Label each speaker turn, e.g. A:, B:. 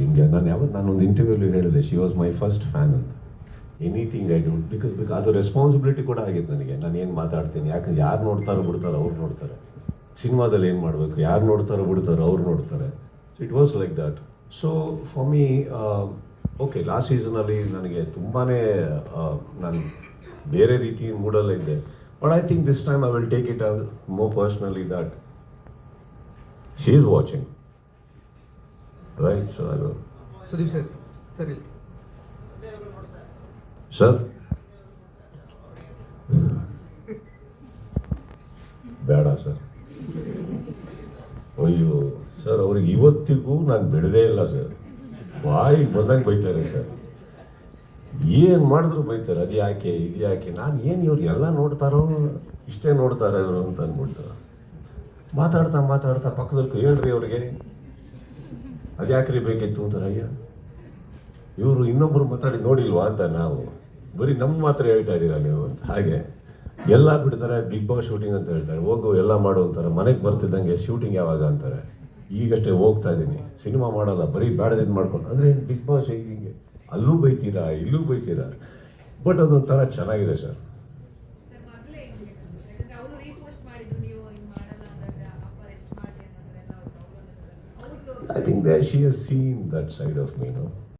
A: ಹಿಂಗೆ ನಾನು ಯಾವತ್ತು ನಾನು ಒಂದು ಇಂಟರ್ವ್ಯೂಲಿ ಹೇಳಿದೆ she was my first fan ಅಂತ. Anything I don't because because ಅದು ರೆಸ್ಪಾನ್ಸಿಬಿಲಿಟಿ ಕೂಡ ಆಗಿತ್ತು ನನಗೆ. ನಾನು ಏನು ಮಾತಾಡ್ತೀನಿ? ಯಾಕೆ ಯಾರು ನೋಡ್ತಾರೋ ಬಿಡ್ತಾರೋ ಅವ್ರು ನೋಡ್ತಾರೆ. ಸಿನಿಮಾದಲ್ಲಿ ಏನು ಮಾಡಬೇಕು? ಯಾರು ನೋಡ್ತಾರೋ ಬಿಡ್ತಾರೋ ಅವ್ರು ನೋಡ್ತಾರೆ. So it was like that so for me okay last ಸೀಸನಲ್ಲಿ ನನಗೆ ತುಂಬಾ ನಾನು ಬೇರೆ ರೀತಿ ಮೂಡಲ್ಲ ಇದ್ದೆ. But I think this time I will take it more personally that she is watching right sir
B: Sudeep sir ಸರಿ ಇಲ್ಲಿ
A: ಸರ್ ಬೇಡ ಸರ್ ಅಯ್ಯೋ ಸರ್ ಅವ್ರಿಗೆ ಇವತ್ತಿಗೂ ನಾನು ಬಿಡದೇ ಇಲ್ಲ ಸರ್ ಬಾಯಿಗೆ ಬಂದಂಗೆ ಬೈತಾರೆ ಸರ್ ಏನು ಮಾಡಿದ್ರು ಬೈತಾರೆ? ಅದು ಯಾಕೆ ಇದು ಯಾಕೆ? ನಾನು ಏನು ಇವ್ರು ಎಲ್ಲ ನೋಡ್ತಾರೋ ಇಷ್ಟೇ ನೋಡ್ತಾರೆ ಇವರು ಅಂತ ಅಂದ್ಬಿಟ್ಟು ಮಾತಾಡ್ತಾ ಮಾತಾಡ್ತಾ ಪಕ್ಕದಲ್ಲಿ ಹೇಳ್ರಿ ಅವ್ರಿಗೆ. ಅದು ಯಾಕ್ರಿ ಬೇಕಿತ್ತು ಅಂತಾರೆ, ಅಯ್ಯ. ಇವರು ಇನ್ನೊಬ್ಬರು ಮಾತಾಡಿ ನೋಡಿಲ್ವಾ ಅಂತ ನಾವು. ಬರೀ ನಮ್ಮ ಮಾತ್ರ ಹೇಳ್ತಾ ಇದ್ದೀರಾ ನೀವು ಅಂತ. ಹಾಗೆ ಎಲ್ಲ ಬಿಡ್ತಾರೆ, ಬಿಗ್ ಬಾಸ್ ಶೂಟಿಂಗ್ ಅಂತ ಹೇಳ್ತಾರೆ. ಹೋಗು, ಎಲ್ಲ ಮಾಡು ಅಂತಾರೆ. ಮನೆಗೆ ಬರ್ತಿದ್ದಂಗೆ ಶೂಟಿಂಗ್ ಯಾವಾಗ ಅಂತಾರೆ. ಈಗಷ್ಟೇ ಹೋಗ್ತಾ ಇದ್ದೀನಿ. ಸಿನಿಮಾ ಮಾಡಲ್ಲ, ಬರೀ ಬೇಡದಿದ್ದು ಮಾಡ್ಕೊಂಡು. ಅಂದರೆ ಬಿಗ್ ಬಾಸ್ ಹಿಂಗೆ? ಅಲ್ಲೂ ಬೈತೀರಾ, ಇಲ್ಲೂ ಬೈತೀರಾ? ಬಟ್ ಅದೊಂಥರ ಚೆನ್ನಾಗಿದೆ sir.
C: I
A: think there she has seen that side of me, you know.